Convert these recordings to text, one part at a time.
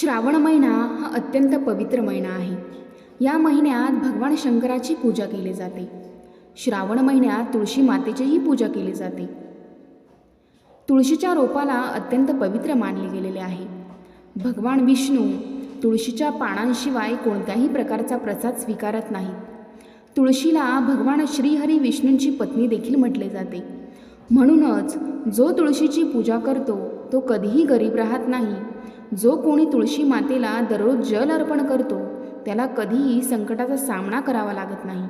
श्रावण महिना हा अत्यंत पवित्र महिना आहे. या महिन्यात भगवान शंकराची पूजा केली जाते. श्रावण महिन्यात तुळशी मातेचीही पूजा केली जाते. तुळशीच्या रोपाला अत्यंत पवित्र मानले गेलेले आहे. भगवान विष्णू तुळशीच्या पानांशिवाय कोणत्याही प्रकारचा प्रसाद स्वीकारत नाहीत. तुळशीला भगवान श्रीहरी विष्णूंची पत्नी देखील म्हटले जाते. म्हणूनच जो तुळशीची पूजा करतो तो कधीही गरीब राहत नाही. जो कोणी तुळशी मातेला दररोज जल अर्पण करतो त्याला कधीही संकटाचा सामना करावा लागत नाही.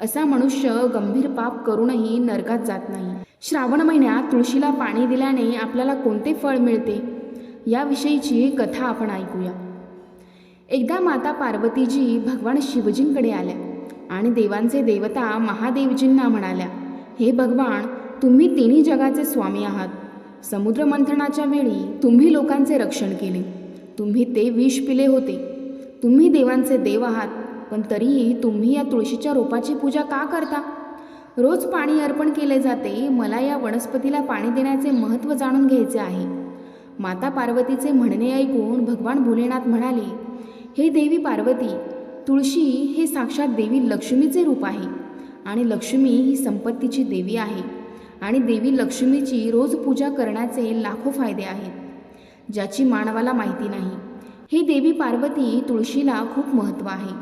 असा मनुष्य गंभीर पाप करूनही नरकात जात नाही. श्रावण महिन्यात तुळशीला पाणी दिल्याने आपल्याला कोणते फळ मिळते? याविषयीची कथा आपण ऐकूया. एकदा माता पार्वतीजी भगवान शिवजींकडे आल्या आणि देवांचे देवता महादेवजींना म्हणाल्या हे भगवान तुम्ही तिन्ही जगाचे स्वामी आहात. समुद्रमंथनाच्या वेळी तुम्ही लोकांचे रक्षण केले. तुम्ही ते विष पिले होते. तुम्ही देवांचे देव आहात पण तरीही तुम्ही या तुळशीच्या रोपाची पूजा का करता? रोज पाणी अर्पण केले जाते मला या वनस्पतीला पाणी देण्याचे महत्त्व जाणून घ्यायचे आहे. माता पार्वतीचे म्हणणे ऐकून भगवान भोलेनाथ म्हणाले हे देवी पार्वती तुळशी हे साक्षात देवी लक्ष्मीचे रूप आहे आणि लक्ष्मी ही संपत्तीची देवी आहे. आणि देवी लक्ष्मीची रोज पूजा करण्याचे लाखो फायदे आहेत ज्याची मानवाला माहिती नाही. हे देवी पार्वती तुळशीला खूप महत्त्व आहे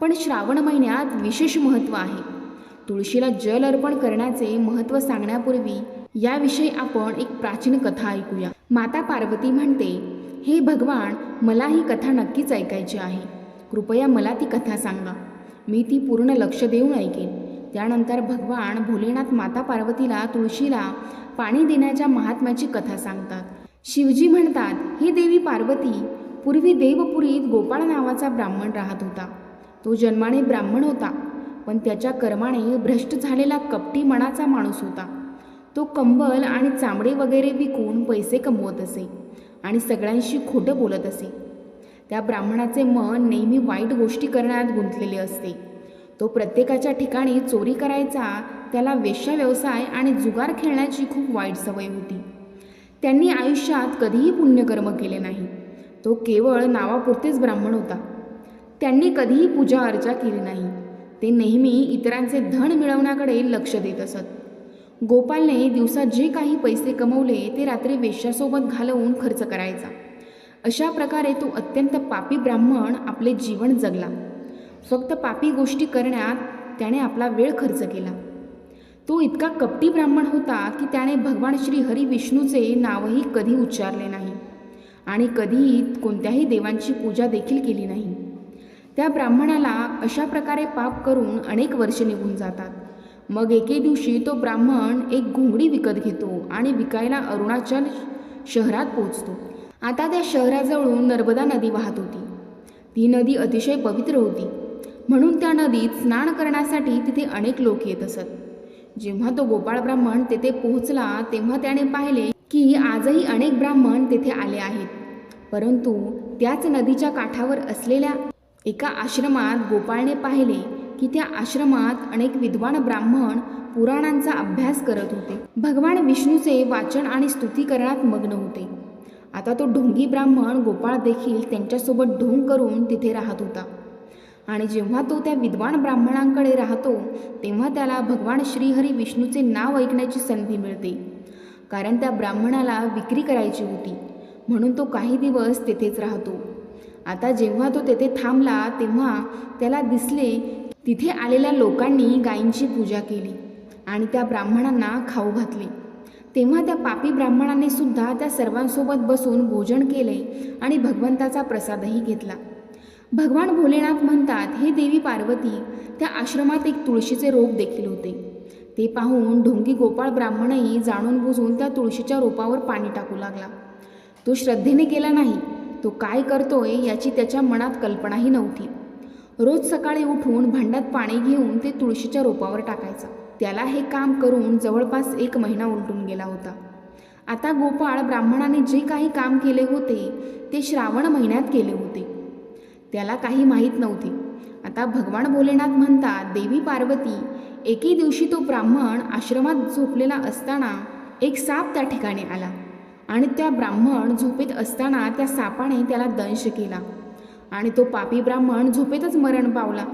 पण श्रावण महिन्यात विशेष महत्त्व आहे. तुळशीला जल अर्पण करण्याचे महत्त्व सांगण्यापूर्वी याविषयी आपण एक प्राचीन कथा ऐकूया. माता पार्वती म्हणते हे भगवान मला ही कथा नक्कीच ऐकायची आहे. कृपया मला ती कथा सांगा. मी ती पूर्ण लक्ष देऊन ऐकेन. त्यानंतर भगवान भोलेनाथ माता पार्वतीला तुळशीला पाणी देण्याच्या महात्म्याची कथा सांगतात. शिवजी म्हणतात ही देवी पार्वती पूर्वी देवपुरीत गोपाळ नावाचा ब्राह्मण राहत होता. तो जन्माने ब्राह्मण होता पण त्याच्या कर्माने भ्रष्ट झालेला कपटी मनाचा माणूस होता. तो कंबल आणि चामडे वगैरे विकून पैसे कमवत असे आणि सगळ्यांशी खोटं बोलत असे. त्या ब्राह्मणाचे मन नेहमी वाईट गोष्टी करण्यात गुंतलेले असते. तो प्रत्येकाच्या ठिकाणी चोरी करायचा त्याला वेश्या व्यवसाय आणि जुगार खेळण्याची खूप वाईट सवय होती. त्यांनी आयुष्यात कधीही पुण्यकर्म केले नाही. तो केवळ नावापुरतेच ब्राह्मण होता. त्यांनी कधीही पूजा अर्चा केली नाही. ते नेहमी इतरांचे धन मिळवण्याकडे लक्ष देत असत. गोपालने दिवसात जे काही पैसे कमवले ते रात्री वेश्यासोबत घालवून खर्च करायचा. अशा प्रकारे तो अत्यंत पापी ब्राह्मण आपले जीवन जगला. फक्त पापी गोष्टी करण्यात त्याने आपला वेळ खर्च केला. तो इतका कपटी ब्राह्मण होता की त्याने भगवान श्री हरी विष्णूचे नावही कधी उच्चारले नाही आणि कधीही कोणत्याही देवांची पूजा देखील केली नाही. त्या ब्राह्मणाला अशा प्रकारे पाप करून अनेक वर्षे निघून जातात. मग एके दिवशी तो ब्राह्मण एक घोंगडी विकत घेतो आणि विकायला अरुणाचल शहरात पोचतो आता त्या शहराजवळून नर्मदा नदी वाहत होती. ती नदी अतिशय पवित्र होती. म्हणून त्या नदीत स्नान करण्यासाठी तिथे अनेक लोक येत असत. जेव्हा तो गोपाळ ब्राह्मण तेथे पोहोचला तेव्हा त्याने पाहिले की आजही अनेक ब्राह्मण तेथे आले आहेत. परंतु त्याच नदीच्या काठावर असलेल्या एका आश्रमात गोपाळने पाहिले की त्या आश्रमात अनेक विद्वान ब्राह्मण पुराणांचा अभ्यास करत होते. भगवान विष्णूचे वाचन आणि स्तुती करण्यात मग्न होते. आता तो ढोंगी ब्राह्मण गोपाळ देखील त्यांच्यासोबत ढोंग करून तिथे राहत होता. आणि जेव्हा तो त्या विद्वान ब्राह्मणांकडे राहतो तेव्हा त्याला भगवान श्रीहरी विष्णूचे नाव ऐकण्याची संधी मिळते. कारण त्या ब्राह्मणाला विक्री करायची होती. म्हणून तो काही दिवस तेथेच राहतो. आता जेव्हा तो तेथे थांबला तेव्हा त्याला दिसले तिथे आलेल्या लोकांनी गायींची पूजा केली आणि त्या ब्राह्मणांना खाऊ घातले. तेव्हा त्या पापी ब्राह्मणांनी सुद्धा त्या सर्वांसोबत बसून भोजन केले आणि भगवंताचा प्रसादही घेतला. भगवान भोलेनाथ म्हणतात हे देवी पार्वती त्या आश्रमात एक तुळशीचे रोप देखील होते. ते पाहून ढोंगी गोपाळ ब्राह्मणही जाणून बुजून त्या तुळशीच्या रोपावर पाणी टाकू लागला. तो श्रद्धेने केला नाही. तो काय करतोय याची त्याच्या मनात कल्पनाही नव्हती. रोज सकाळी उठून भांड्यात पाणी घेऊन ते तुळशीच्या रोपावर टाकायचा. त्याला हे काम करून जवळपास एक महिना उलटून गेला होता. आता गोपाळ ब्राह्मणाने जे काही काम केले होते ते श्रावण महिन्यात केले होते. त्याला काही माहीत नव्हते. आता भगवान भोलेनाथ म्हणतात देवी पार्वती एके दिवशी तो ब्राह्मण आश्रमात झोपलेला असताना एक साप त्या ठिकाणी आला आणि त्या ब्राह्मण झोपेत असताना त्या सापाने त्याला दंश केला आणि तो पापी ब्राह्मण झोपेतच मरण पावला.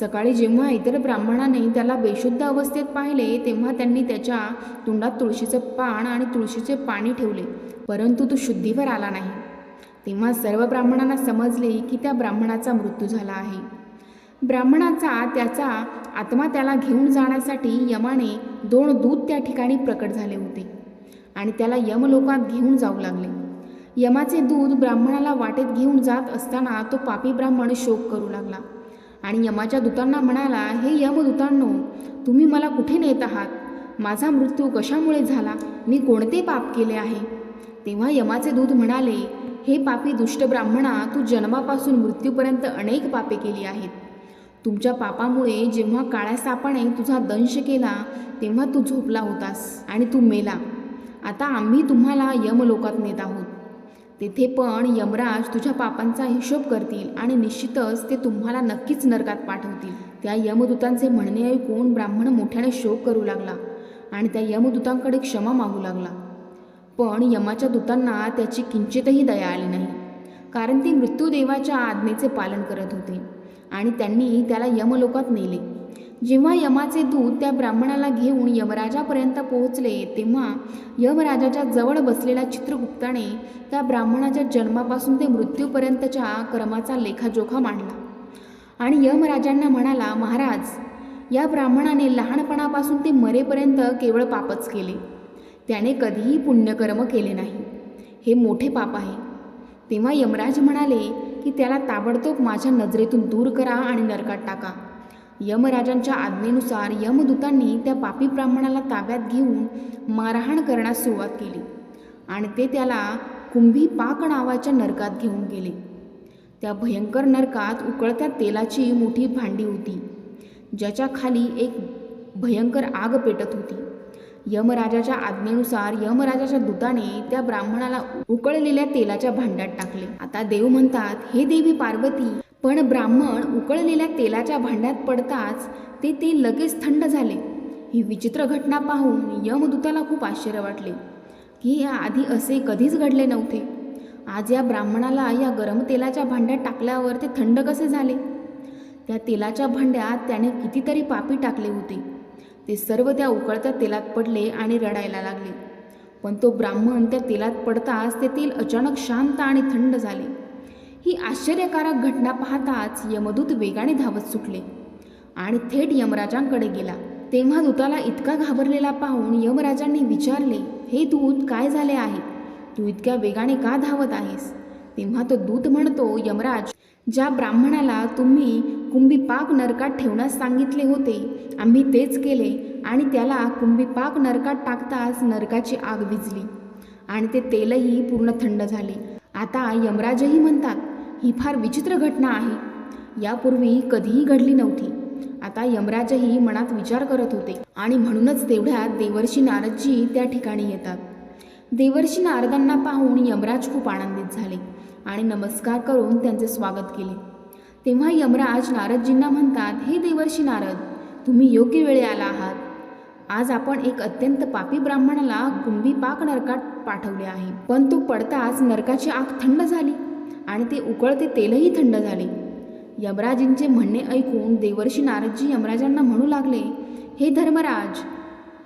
सकाळी जेव्हा इतर ब्राह्मणाने त्याला बेशुद्ध अवस्थेत पाहिले तेव्हा त्यांनी त्याच्या तोंडात तुळशीचं पान आणि तुळशीचे पाणी ठेवले परंतु तो शुद्धीवर आला नाही. तेव्हा सर्व ब्राह्मणांना समजले की त्या ब्राह्मणाचा मृत्यू झाला आहे. ब्राह्मणाचा त्याचा आत्मा त्याला घेऊन जाण्यासाठी यमाने दोन दूत त्या ठिकाणी प्रकट झाले होते आणि त्याला यमलोकात घेऊन जाऊ लागले. यमाचे दूध ब्राह्मणाला वाटेत घेऊन जात असताना तो पापी ब्राह्मण शोक करू लागला आणि यमाच्या दूतांना म्हणाला हे यमदूतांनो तुम्ही मला कुठे नेत आहात? माझा मृत्यू कशामुळे झाला? मी कोणते पाप केले आहे? तेव्हा यमाचे दूत म्हणाले हे पापी दुष्ट ब्राह्मणा तू जन्मापासून मृत्यूपर्यंत अनेक पापे केली आहेत. तुमच्या पापामुळे जेव्हा काळ्या सापाने तुझा दंश केला तेव्हा तू झोपला होतास आणि तू मेला. आता आम्ही तुम्हाला यमलोकात नेत आहोत. तेथे पण यमराज तुझ्या पापांचा हिशोब करतील आणि निश्चितच ते तुम्हाला नक्कीच नरकात पाठवतील. त्या यमदूतांचे म्हणणे ऐकून ब्राह्मण मोठ्याने शोक करू लागला आणि त्या यमदूतांकडे क्षमा मागू लागला. पण यमाच्या दूतांना त्याची किंचितही दया आली नाही. कारण ते मृत्यूदेवाच्या आज्ञेचे पालन करत होते आणि त्यांनी त्याला यमलोकात नेले. जेव्हा यमाचे दूत त्या ब्राह्मणाला घेऊन यमराजापर्यंत पोहोचले तेव्हा यमराजाच्या जवळ बसलेल्या चित्रगुप्ताने त्या ब्राह्मणाच्या जन्मापासून ते मृत्यूपर्यंतच्या कर्माचा लेखाजोखा मांडला. आणि यमराजांना म्हणाला महाराज या ब्राह्मणाने लहानपणापासून ते मरेपर्यंत केवळ पापच केले. त्याने कधीही पुण्यकर्म केले नाही. हे मोठे पाप आहे. तेव्हा यमराज म्हणाले की त्याला ताबडतोब माझ्या नजरेतून दूर करा आणि नरकात टाका. यमराजांच्या आज्ञेनुसार यमदूतांनी त्या पापी ब्राह्मणाला ताब्यात घेऊन मारहाण करण्यास सुरुवात केली आणि ते त्याला कुंभी पाक नावाच्या नरकात घेऊन गेले. त्या भयंकर नरकात उकळत्या तेलाची मोठी भांडी होती ज्याच्या खाली एक भयंकर आग पेटत होती. यमराजाच्या आज्ञेनुसार यमराजाच्या दूताने त्या ब्राह्मणाला उकळलेल्या तेलाच्या भांड्यात टाकले. आता देव म्हणतात हे देवी पार्वती पण ब्राह्मण उकळलेल्या तेलाच्या भांड्यात पडताच ते तेल लगेच थंड झाले. ही विचित्र घटना पाहून यमदूताला खूप आश्चर्य वाटले की या आधी असे कधीच घडले नव्हते. आज या ब्राह्मणाला या गरम तेलाच्या भांड्यात टाकल्यावर ते थंड कसे झाले? त्या तेलाच्या भांड्यात त्याने कितीतरी पापी टाकले होते. ते सर्व त्या उकळत्या तेलात पडले आणि रडायला लागले. पण तो ब्राह्मण त्या तेलात पडताच ते तेल अचानक शांत आणि थंड झाले. ही आश्चर्यकारक घटना पाहताच यमदूत वेगाने धावत सुटले आणि थेट यमराजांकडे गेला. तेव्हा दूताला इतका घाबरलेला पाहून यमराजांनी विचारले हे दूत काय झाले आहे? तू इतक्या वेगाने का धावत आहेस? तेव्हा तो दूत म्हणतो यमराज ज्या ब्राह्मणाला तुम्ही कुंभीपाक नरकात ठेवण्यास सांगितले होते. आम्ही तेच केले आणि त्याला कुंभीपाक नरकात टाकताच नरकाची आग विजली आणि ते तेलही पूर्ण थंड झाले. आता यमराजही म्हणतात ही फार विचित्र घटना आहे. यापूर्वी कधीही घडली नव्हती. आता यमराजही मनात विचार करत होते. आणि म्हणूनच तेवढ्यात देवर्षी नारदजी त्या ठिकाणी येतात. देवर्षी नारदांना पाहून यमराज खूप आनंदित झाले आणि नमस्कार करून त्यांचे स्वागत केले. तेव्हा यमराज नारदजींना म्हणतात हे देवर्षी नारद तुम्ही योग्य वेळी आला आहात. आज आपण एक अत्यंत पापी ब्राह्मणाला कुंभी पाक नरकात पाठवले आहे. पण तो पडताच नरकाची आग थंड झाली आणि ते उकळते तेलही थंड झाले. यमराजींचे म्हणणे ऐकून देवर्षी नारदजी यमराजांना म्हणू लागले हे धर्मराज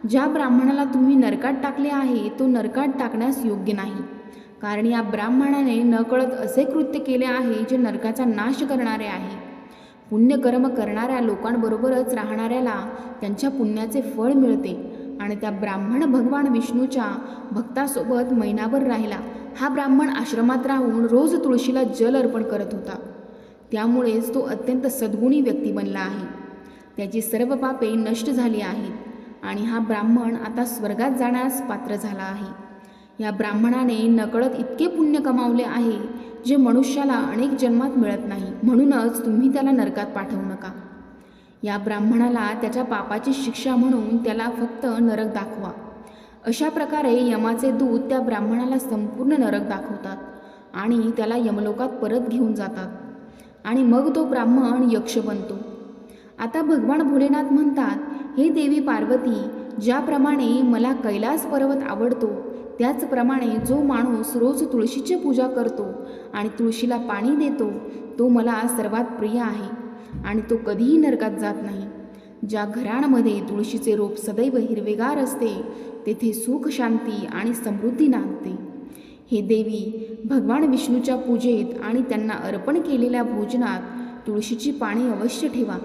ज्या ब्राह्मणाला तुम्ही नरकात टाकले आहे तो नरकात टाकण्यास योग्य नाही. कारण या ब्राह्मणाने नकळत असे कृत्य केले आहे जे नरकाचा नाश करणारे आहे. पुण्यकर्म करणाऱ्या लोकांबरोबरच राहणाऱ्याला त्यांच्या पुण्याचे फळ मिळते आणि त्या ब्राह्मण भगवान विष्णूच्या भक्तासोबत महिनाभर राहिला. हा ब्राह्मण आश्रमात राहून रोज तुळशीला जल अर्पण करत होता. त्यामुळेच तो अत्यंत सद्गुणी व्यक्ती बनला आहे. त्याची सर्व पापे नष्ट झाली आहेत आणि हा ब्राह्मण आता स्वर्गात जाण्यास पात्र झाला आहे. या ब्राह्मणाने नकळत इतके पुण्य कमावले आहे जे मनुष्याला अनेक जन्मात मिळत नाही. म्हणूनच तुम्ही त्याला नरकात पाठवू नका. या ब्राह्मणाला त्याच्या पापाची शिक्षा म्हणून त्याला फक्त नरक दाखवा. अशा प्रकारे यमाचे दूत त्या ब्राह्मणाला संपूर्ण नरक दाखवतात आणि त्याला यमलोकात परत घेऊन जातात. आणि मग तो ब्राह्मण यक्ष बनतो. आता भगवान भोलेनाथ म्हणतात हे देवी पार्वती ज्याप्रमाणे मला कैलास पर्वत आवडतो त्याचप्रमाणे जो माणूस रोज तुळशीची पूजा करतो आणि तुळशीला पाणी देतो तो मला सर्वात प्रिय आहे. आणि तो कधीही नरकात जात नाही. ज्या घरांमध्ये तुळशीचे रोप सदैव हिरवेगार असते तेथे सुख शांती आणि समृद्धी नांदते. हे देवी भगवान विष्णूच्या पूजेत आणि त्यांना अर्पण केलेल्या भोजनात तुळशीची पाने अवश्य ठेवा.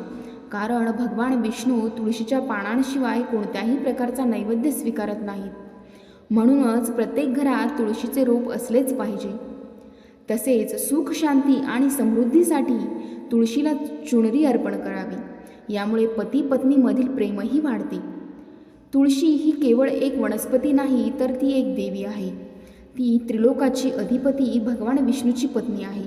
कारण भगवान विष्णू तुळशीच्या पानांशिवाय कोणत्याही प्रकारचा नैवेद्य स्वीकारत नाहीत. म्हणूनच प्रत्येक घरात तुळशीचे रोप असलेच पाहिजे. तसेच सुख शांती आणि समृद्धीसाठी तुळशीला चुनरी अर्पण करावी. यामुळे पती पत्नीमधील प्रेमही वाढते. तुळशी ही केवळ एक वनस्पती नाही तर ती एक देवी आहे. ती त्रिलोकाची अधिपती भगवान विष्णूची पत्नी आहे.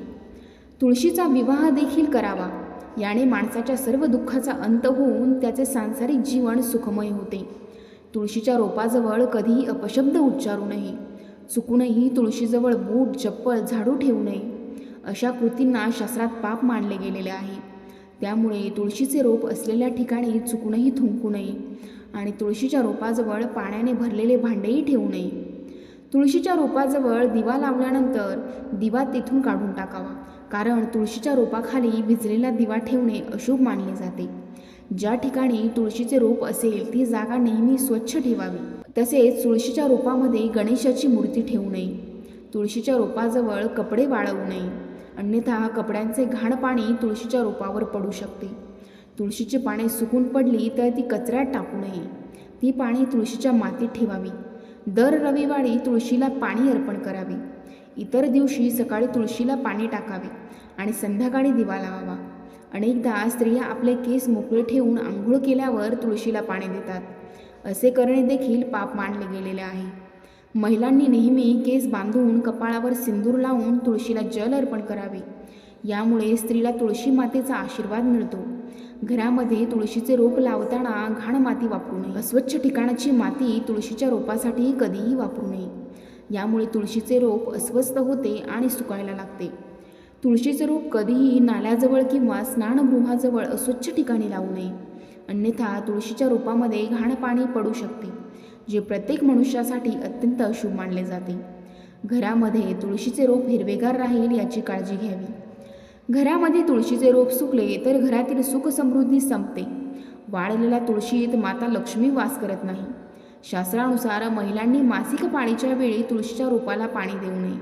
तुळशीचा विवाह देखील करावा. याने माणसाच्या सर्व दुःखाचा अंत होऊन त्याचे सांसारिक जीवन सुखमय होते. तुळशीच्या रोपाजवळ कधीही अपशब्द उच्चारू नये. चुकूनही तुळशीजवळ बूट चप्पल झाडू ठेवू नये. अशा कृतींना शास्त्रात पाप मानले गेलेले आहे. त्यामुळे तुळशीचे रोप असलेल्या ठिकाणी चुकूनही थुंकू नये आणि तुळशीच्या रोपाजवळ पाण्याने भरलेले भांडेही ठेवू नये. तुळशीच्या रोपाजवळ दिवा लावल्यानंतर दिवा तेथून काढून टाकावा कारण तुळशीच्या रोपाखाली भिजलेला दिवा ठेवणे अशुभ मानले जाते. ज्या ठिकाणी तुळशीचे रोप असेल ती जागा नेहमी स्वच्छ ठेवावी. तसेच तुळशीच्या रोपामध्ये गणेशाची मूर्ती ठेवू नये. तुळशीच्या रोपाजवळ कपडे वाळवू नये. अन्यथा कपड्यांचे घाण पाणी तुळशीच्या रोपावर पडू शकते. तुळशीची पाने सुकून पडली तर ती कचऱ्यात टाकू नये. ती पाणी तुळशीच्या मातीत ठेवावी. दर रविवारी तुळशीला पाणी अर्पण करावे. इतर दिवशी सकाळी तुळशीला पाणी टाकावे आणि संध्याकाळी दिवा लावावा. अनेकदा स्त्रिया आपले केस मोकळे ठेवून आंघोळ केल्यावर तुळशीला पाणी देतात. असे करणे देखील पाप मानले गेलेले आहे. महिलांनी नेहमी केस बांधून कपाळावर सिंदूर लावून तुळशीला जल अर्पण करावे. यामुळे स्त्रीला तुळशी मातेचा आशीर्वाद मिळतो. घरामध्ये तुळशीचे रोप लावताना घाण माती वापरू नये. अस्वच्छ ठिकाणाची माती तुळशीच्या रोपासाठी कधीही वापरू नये. यामुळे तुळशीचे रोप अस्वस्थ होते आणि सुकायला लागते. तुळशीचे रोप कधीही नाल्याजवळ किंवा स्नानगृहाजवळ अस्वच्छ ठिकाणी लावू नये. अन्यथा तुळशीच्या रोपामध्ये घाण पाणी पडू शकते जे प्रत्येक मनुष्यासाठी अत्यंत अशुभ मानले जाते. घरामध्ये तुळशीचे रोप हिरवेगार राहील याची काळजी घ्यावी. घरामध्ये तुळशीचे रोप सुकले तर घरातील सुखसमृद्धी संपते. वाळलेल्या तुळशीत माता लक्ष्मी वास करत नाही. शास्त्रानुसार महिलांनी मासिक पाळीच्या वेळी तुळशीच्या रोपाला पाणी देऊ नये.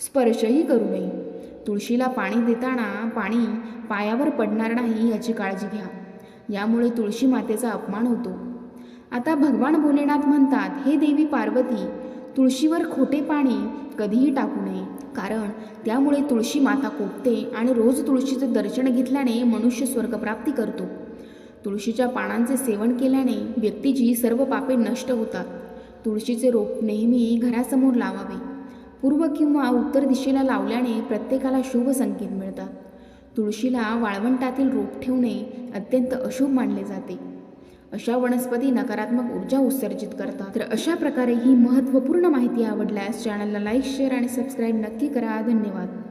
स्पर्शही करू नये. तुळशीला पाणी देताना पाणी पायावर पडणार नाही याची काळजी घ्या. यामुळे तुळशी मातेचा अपमान होतो. आता भगवान भोलेनाथ म्हणतात हे देवी पार्वती तुळशीवर खोटे पाणी कधीही टाकू नये. कारण त्यामुळे तुळशी माता कोपते आणि रोज तुळशीचं दर्शन घेतल्याने मनुष्य स्वर्गप्राप्ती करतो. तुळशीच्या पानांचे सेवन केल्याने व्यक्तीची सर्व पापे नष्ट होतात. तुळशीचे रोप नेहमी घरासमोर लावावे. पूर्व किंवा उत्तर दिशेला लावल्याने प्रत्येकाला शुभ संकेत मिळतात. तुळशीला वाळवंटातील रोप ठेवणे अत्यंत अशुभ मानले जाते. अशा वनस्पती नकारात्मक ऊर्जा उत्सर्जित करतात. तर अशा प्रकारे ही महत्त्वपूर्ण माहिती आवडल्यास चॅनलला लाईक शेअर आणि सबस्क्राईब नक्की करा. धन्यवाद.